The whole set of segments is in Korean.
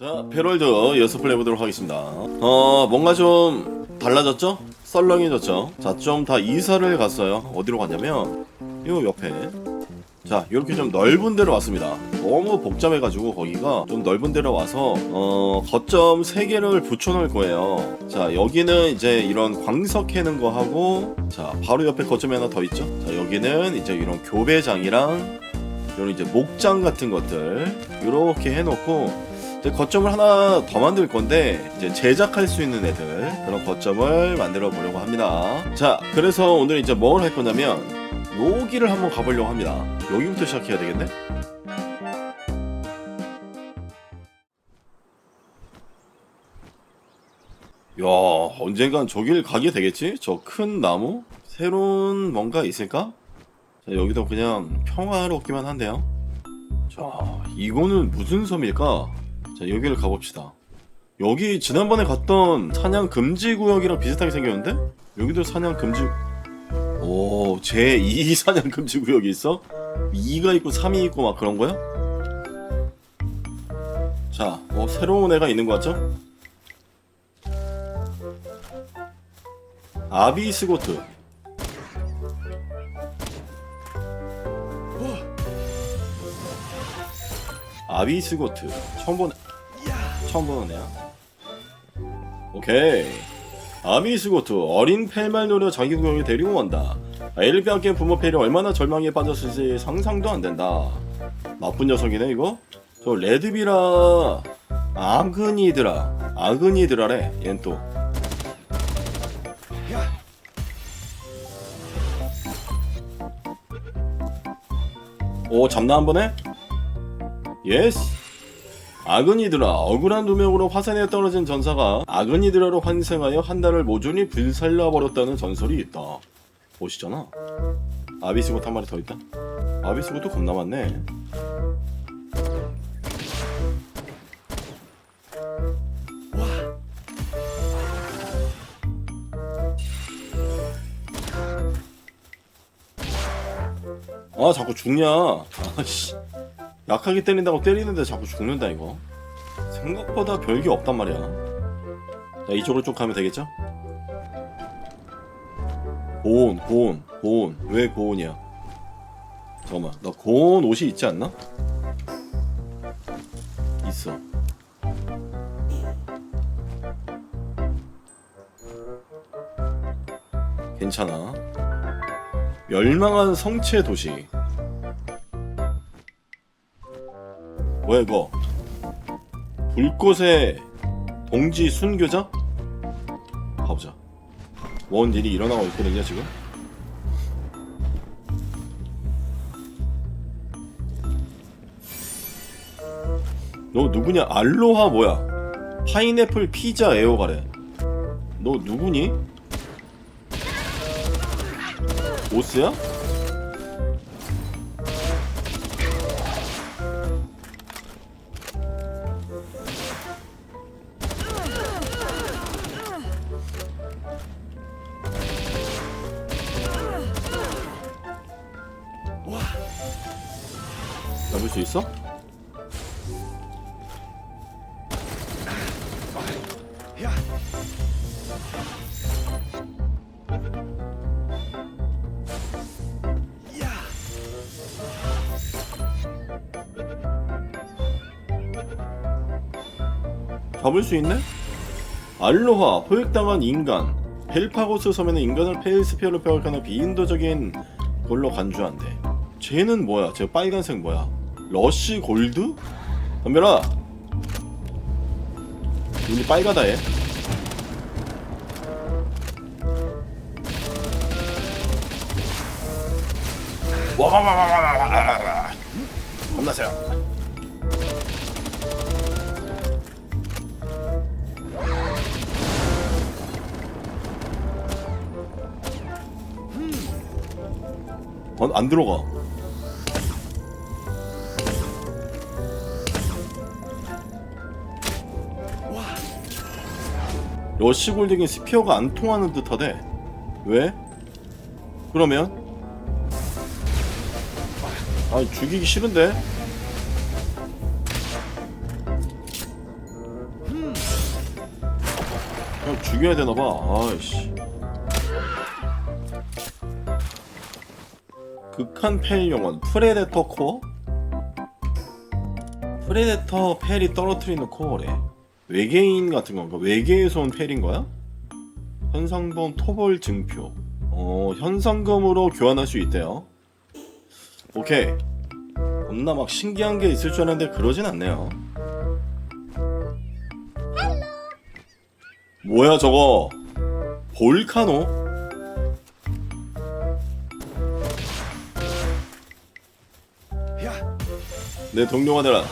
자, 패럴드 연습 플레이 해보도록 하겠습니다. 어, 뭔가 좀 달라졌죠? 썰렁해졌죠? 자, 좀 다 이사를 갔어요. 어디로 갔냐면, 요 옆에. 자, 이렇게 좀 넓은 데로 왔습니다. 너무 복잡해가지고 거기가 좀 넓은 데로 와서, 어, 거점 3개를 붙여놓을 거예요. 자, 여기는 이제 이런 광석 캐는 거 하고, 자, 바로 옆에 거점이 하나 더 있죠? 자, 여기는 이제 이런 교배장이랑, 이런 이제 목장 같은 것들, 이렇게 해놓고, 이제 거점을 하나 더 만들 건데 이제 제작할 수 있는 애들 그런 거점을 만들어 보려고 합니다. 자, 그래서 오늘 이제 뭘 할 거냐면 여기를 한번 가보려고 합니다. 여기부터 시작해야 되겠네. 야, 언젠간 저길 가게 되겠지? 저 큰 나무? 새로운 뭔가 있을까? 자, 여기도 그냥 평화롭기만 한데요. 자, 이거는 무슨 섬일까? 자 여기를 가봅시다 여기 지난번에 갔던 사냥 금지 구역이랑 비슷하게 생겼는데 여기도 사냥 금지 오 제2 사냥 금지 구역이 있어? 2가 있고 3이 있고 막 그런 거야? 자, 뭐 새로운 애가 있는 거 같죠? 아비 스고트 아비 스고트 처음 보네 처음 보는 애야 오케이. 아비스고트 어린 펠말 노려 자기 구역에 데리고 온다. 엘비 함께 부모 펠이 얼마나 절망에 빠졌을지 상상도 안 된다. 나쁜 녀석이네 이거. 저 레드비라 아그니드라 아그니드라래 얜 또. 오 잡나 한 번에? 예스 아그니드라 억울한 누명으로 화산에 떨어진 전사가 아그니드라로 환생하여 한 달을 모조리 불살라버렸다는 전설이 있다. 보시잖아. 아비스고 한 마리 더 있다. 아비스고도 겁나 많네. 아 자꾸 죽냐? 아씨 약하게 때린다고 때리는데 자꾸 죽는다 이거? 생각보다 별게 없단 말이야. 자 이쪽으로 쭉 가면 되겠죠? 고온 고온 고온. 왜 고온이야? 잠깐만 나 고온 옷이 있지 않나? 있어. 괜찮아. 멸망한 성체 도시 뭐야 이거 불꽃의 동지 순교자? 가보자 뭔 일이 일어나고 있거든요 지금 너 누구냐 알로하 뭐야 파인애플 피자 에어가래 너 누구니? 오스야? 수 있어? 잡을 수 있네? 알로하 포획당한 인간 벨파고스 섬에는 인간을 페일스피어로 폐역하는 비인도적인 걸로 간주한대 쟤는 뭐야? 저 빨간색 뭐야? 러쉬 골드? 덤벼라. 눈이 빨가다 얘. 와와와와와와와와. 겁나세요. 어, 안 들어가 러시 골딩의 스피어가 안 통하는 듯하대. 왜? 그러면? 아 죽이기 싫은데? 형 죽여야 되나봐 아이씨 극한 펠 용원 프레데터 코어? 프레데터 펠이 떨어뜨리는 코어래 외계인 같은 건가? 외계에서 온 펠인 거야? 현상범 토벌 증표 어 현상금으로 교환할 수 있대요 오케이 겁나 막 신기한 게 있을 줄 알았는데 그러진 않네요 뭐야 저거 볼카노? 내 동료가 되라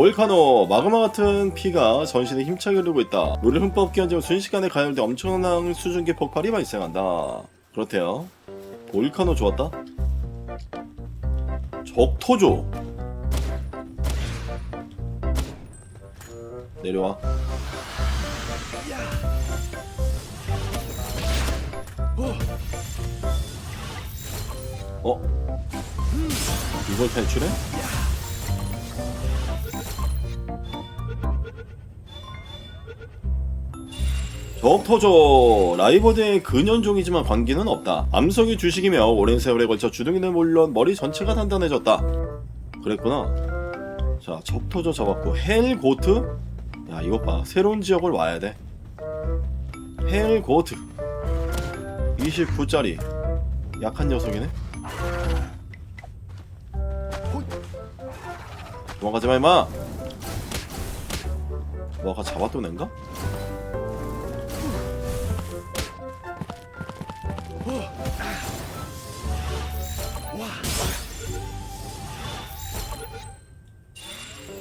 볼카노 마그마 같은 피가 전신에 힘차게 흐르고 있다. 물을 흠뻑 끼얹으면 순식간에 가열돼 엄청난 수증기 폭발이 발생한다. 그렇대요. 볼카노 좋았다? 적토조. 내려와. 어? 이걸 탈출해? 적토조 라이버드의 근연종이지만 관계는 없다. 암석이 주식이며 오랜 세월에 걸쳐 주둥이는 물론 머리 전체가 단단해졌다. 그랬구나. 자, 적토조 잡았고 헬고트? 야, 이것 봐. 새로운 지역을 와야 돼. 헬고트. 29짜리. 약한 녀석이네. 도망가지 마, 임마! 뭐 아까 잡았던 앤가?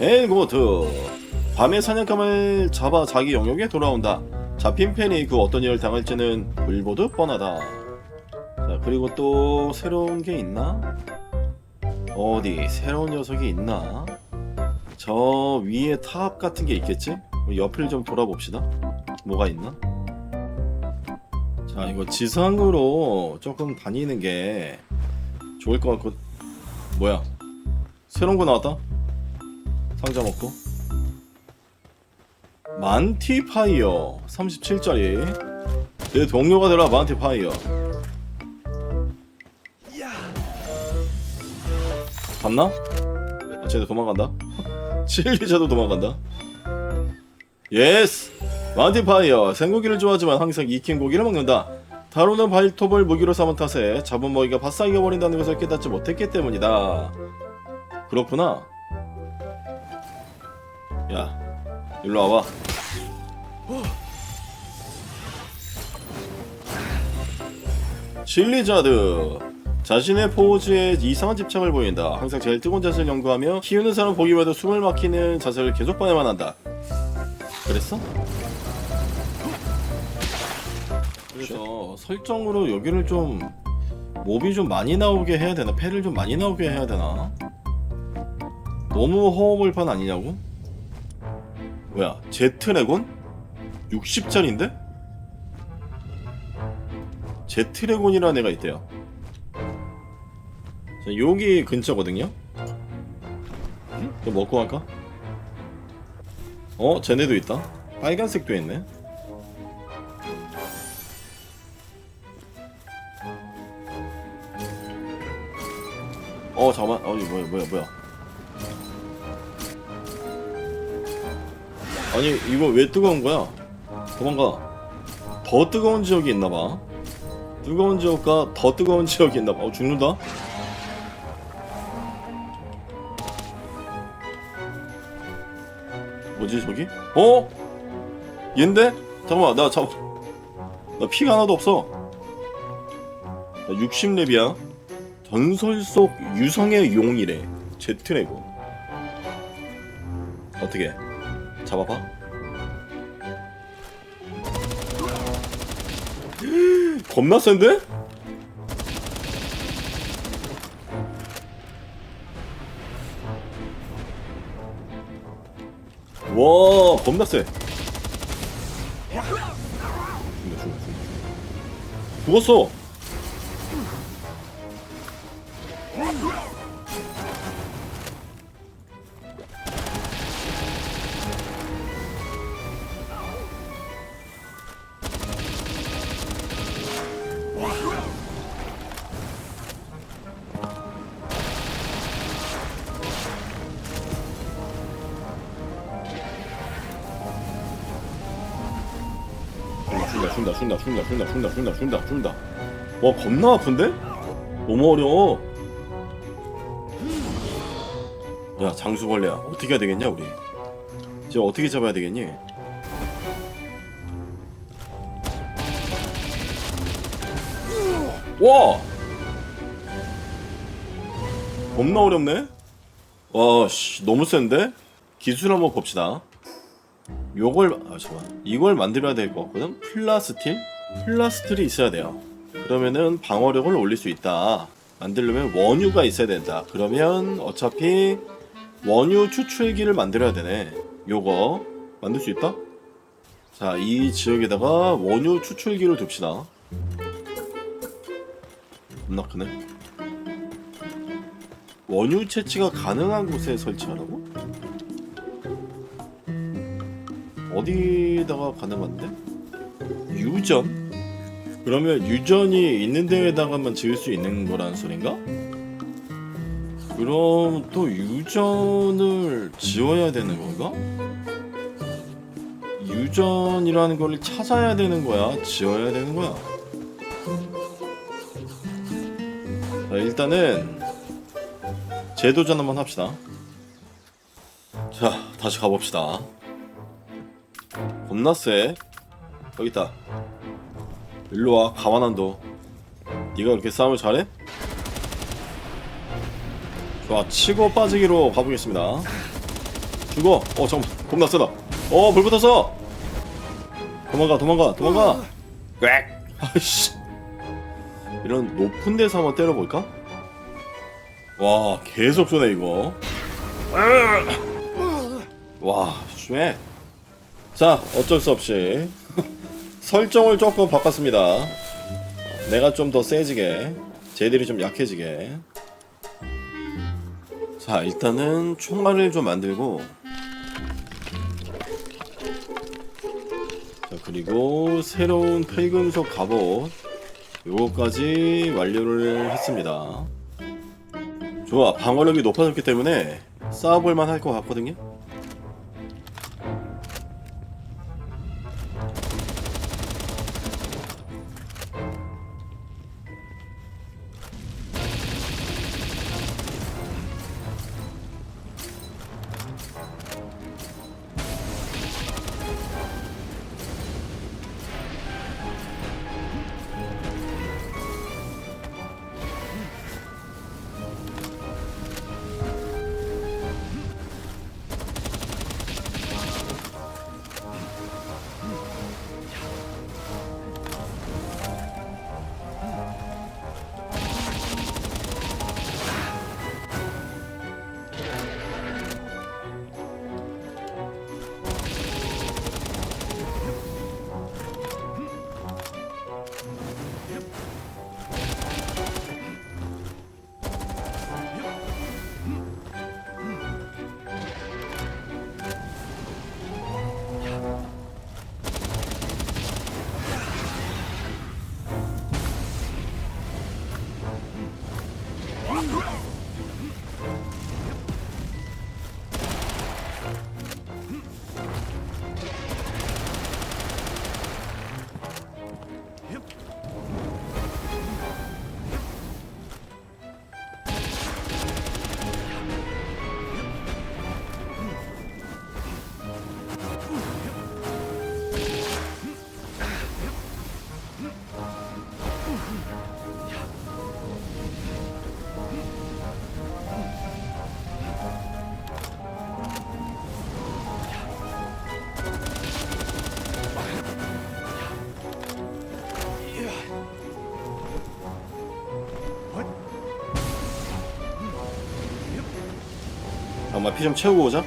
엘고트 밤의 사냥감을 잡아 자기 영역에 돌아온다 잡힌 팬이 그 어떤 일을 당할지는 불보듯 뻔하다 자 그리고 또 새로운 게 있나? 어디 새로운 녀석이 있나? 저 위에 탑 같은 게 있겠지? 옆을 좀 돌아봅시다 뭐가 있나? 자 이거 지상으로 조금 다니는 게 좋을 것 같고. 뭐야? 새로운 거 나왔다? 상자 먹고. 만티파이어. 37짜리. 내 동료가 되라 만티파이어. 봤나? 아, 쟤도 도망간다? 칠리자도 도망간다? 예스 만티파이어 생고기를 좋아하지만 항상 익힌 고기를 먹는다 다루는 발톱을 무기로 삼은 탓에 잡은 먹이가 바싹 익어버린다는 것을 깨닫지 못했기 때문이다 그렇구나 야, 일로 와봐. 실리자드 자신의 포즈에 이상한 집착을 보인다. 항상 제일 뜨거운 자세를 연구하며 키우는 사람 보기마다 숨을 막히는 자세를 계속 봐야만 한다. 그랬어? 그래서 설정으로 여기를 좀 몹이 좀 많이 나오게 해야 되나? 패를 좀 많이 나오게 해야 되나? 너무 허허벌판 아니냐고? 뭐야 제트레곤? 60짜리인데? 제트레곤이라는 애가 있대요 자 여기 근처거든요 먹고 갈까? 어? 쟤네도 있다 빨간색도 있네 어 잠깐만 어 이거 뭐야 뭐야 뭐야 아니 이거 왜 뜨거운 거야? 도망가. 더 뜨거운 지역이 있나봐. 뜨거운 지역과 더 뜨거운 지역이 있나봐. 어 죽는다. 뭐지 저기? 어? 얘인데? 잠깐만 나 잡. 나 피가 하나도 없어. 나 60렙이야. 전설 속 유성의 용이래. 제트레고. 어떻게? 잡아봐. 겁나 센데? 와, 겁나 세. 죽었어. 죽는다 죽는다 죽는다 죽는다 죽는다 죽는다 죽는다 죽는다 와 겁나 아픈데? 너무 어려워 야 장수벌레야 어떻게 해야 되겠냐 우리 지금 어떻게 잡아야 되겠니? 와! 겁나 어렵네? 와, 씨, 너무 센데? 기술 한번 봅시다. 요걸, 아, 잠깐. 이걸 만들어야 될 것 같거든? 플라스틸? 플라스틸이 있어야 돼요. 그러면은 방어력을 올릴 수 있다. 만들려면 원유가 있어야 된다. 그러면 어차피 원유 추출기를 만들어야 되네. 요거 만들 수 있다? 자, 이 지역에다가 원유 추출기를 둡시다. 겁나 크네. 원유 채취가 가능한 곳에 설치하라고? 어디다가 가능한데? 유전? 그러면 유전이 있는 데에다가만 지을 수 있는 거라는 소린가? 그럼 또 유전을 지어야 되는 건가? 유전이라는 걸 찾아야 되는 거야? 지어야 되는 거야? 자, 일단은 재도전 한번 합시다. 자, 다시 가봅시다. 겁나 쎄. 여기 있다. 일로 와, 가만한도. 네가 그렇게 싸움을 잘해? 좋아, 치고 빠지기로 가보겠습니다. 죽어. 어, 잠깐, 겁나 세다. 어, 불 붙었어. 도망가, 도망가, 도망가. 꽥. 아이씨. 이런 높은 데서 한번 때려볼까? 와 계속 쏘네 이거 와 쉣. 자 어쩔 수 없이. 설정을 조금 바꿨습니다. 내가 좀 더 세지게 쟤들이 좀 약해지게. 자 일단은 총알을 좀 만들고. 자 그리고 새로운 폐금속 갑옷. 요거까지 완료를 했습니다. 좋아 방어력이 높아졌기 때문에 싸워볼만 할 것 같거든요 잠깐만 피좀 채우고 오자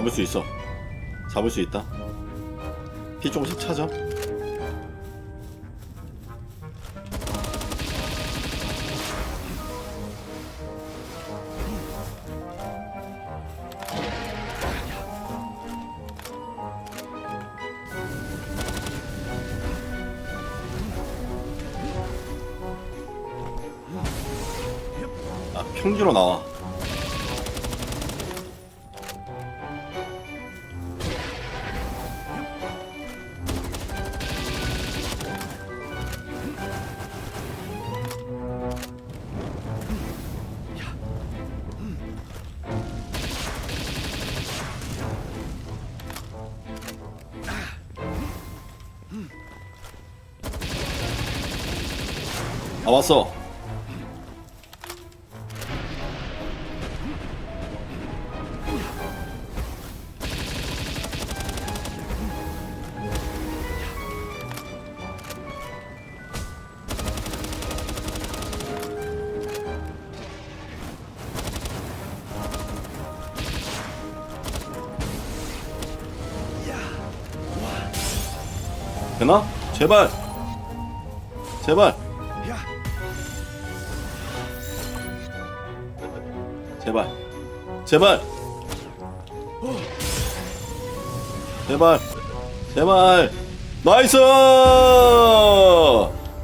잡을 수 있어 잡을 수 있다. 피 조금씩 차죠. 아, 아 왔어. 되나? 제발. 제발. 제발. 제발. 제발. 제발. 나이스!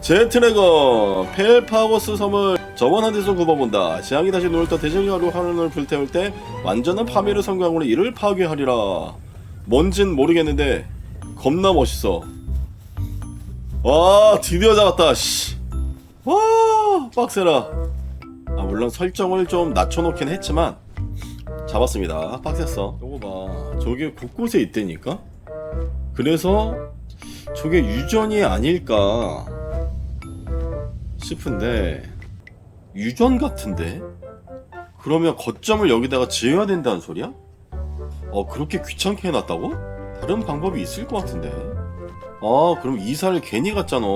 제트레거 펠파고스 섬을 저번 한 데서 굽어본다. 지향이 다시 눈을 떠 대정하루 하늘을 불태울 때 완전한 파멸의 성광으로 이를 파괴하리라. 뭔진 모르겠는데 겁나 멋있어. 와 드디어 잡았다. 씨. 와 빡세라. 아 물론 설정을 좀 낮춰놓긴 했지만 잡았습니다. 빡셌어. 요거 봐. 저게 곳곳에 있다니까. 그래서 저게 유전이 아닐까 싶은데 유전 같은데. 그러면 거점을 여기다가 지어야 된다는 소리야? 어 그렇게 귀찮게 해놨다고? 다른 방법이 있을 것 같은데. 아 그럼 이사를 괜히 갔잖아.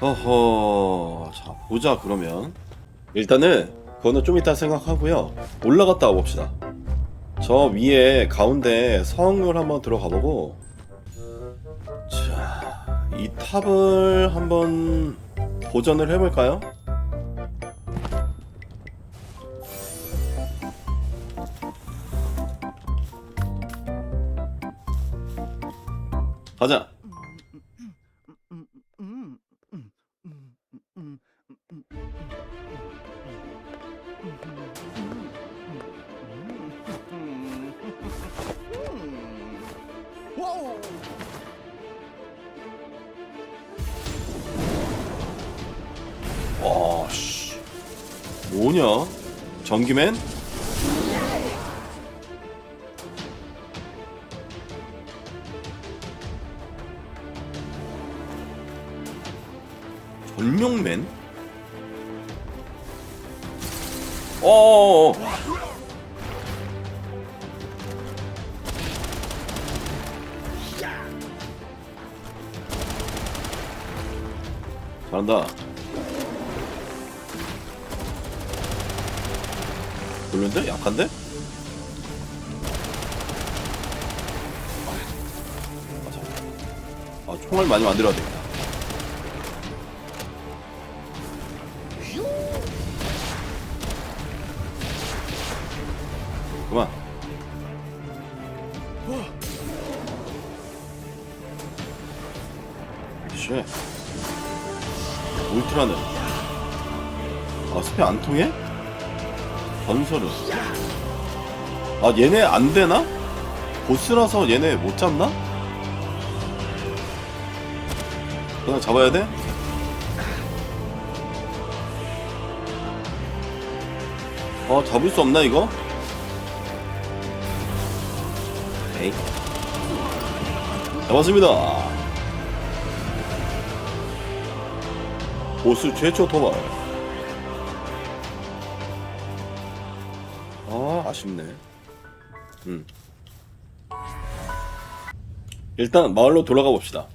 어허 자 보자 그러면. 일단은 그거는 좀 이따 생각하고요. 올라갔다 와봅시다. 저 위에 가운데 성을 한번 들어가 보고. 자 이 탑을 한번 도전을 해볼까요? 가자 전기맨? 전룡맨? 어어어 잘한다 별론데? 약한데? 맞아. 아 총알 많이 만들어야 되겠다 그만 쉣 울트라는 아 스페 안 통해? 전설은 아 얘네 안 되나? 보스라서 얘네 못 잡나? 그냥 잡아야 돼? 어 잡을 수 없나 이거? 에이 잡았습니다 보스 최초 도발 아 아쉽네. 음. 일단 마을로 돌아가 봅시다.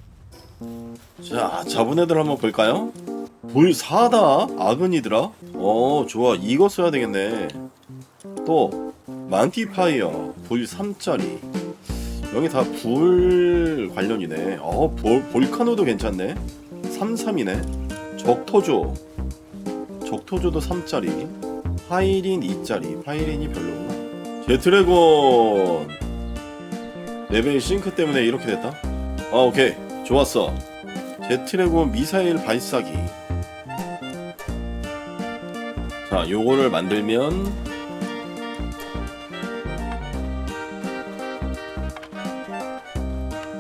자 잡은 애들 한번 볼까요? 불사다 아그니드라 어 좋아. 이거 써야 되겠네. 또 만티파이어 불 3짜리. 여기 다 불 관련이네. 어 볼, 볼카노도 괜찮네. 33이네. 적토조. 적토조도 3짜리 파이린 2짜리 파이린이 별로구나. 제트레곤! 레벨 싱크 때문에 이렇게 됐다? 아 오케이. 좋았어. 제트레곤 미사일 발사기. 자 요거를 만들면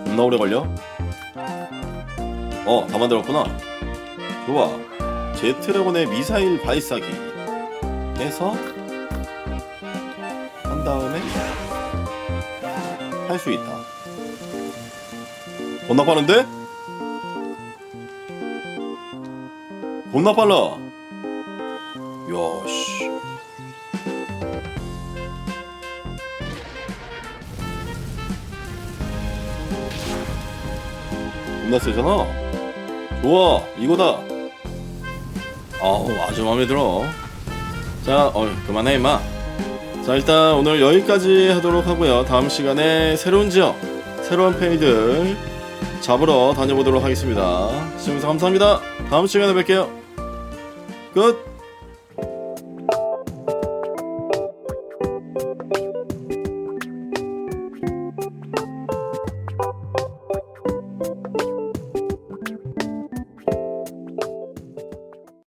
겁나 오래 걸려? 어, 다 만들었구나. 좋아. 제트레곤의 미사일 발사기 해서 한 다음에 할 수 있다. 겁나 빠른데? 겁나 빨라. 야씨. 겁나 세잖아. 좋아, 이거다. 아우, 아주 마음에 들어. 자, 어, 그만해, 임마. 자, 일단 오늘 여기까지 하도록 하고요. 다음 시간에 새로운 지역, 새로운 페이들 잡으러 다녀보도록 하겠습니다. 시청해주셔서 감사합니다. 다음 시간에 뵐게요. 끝!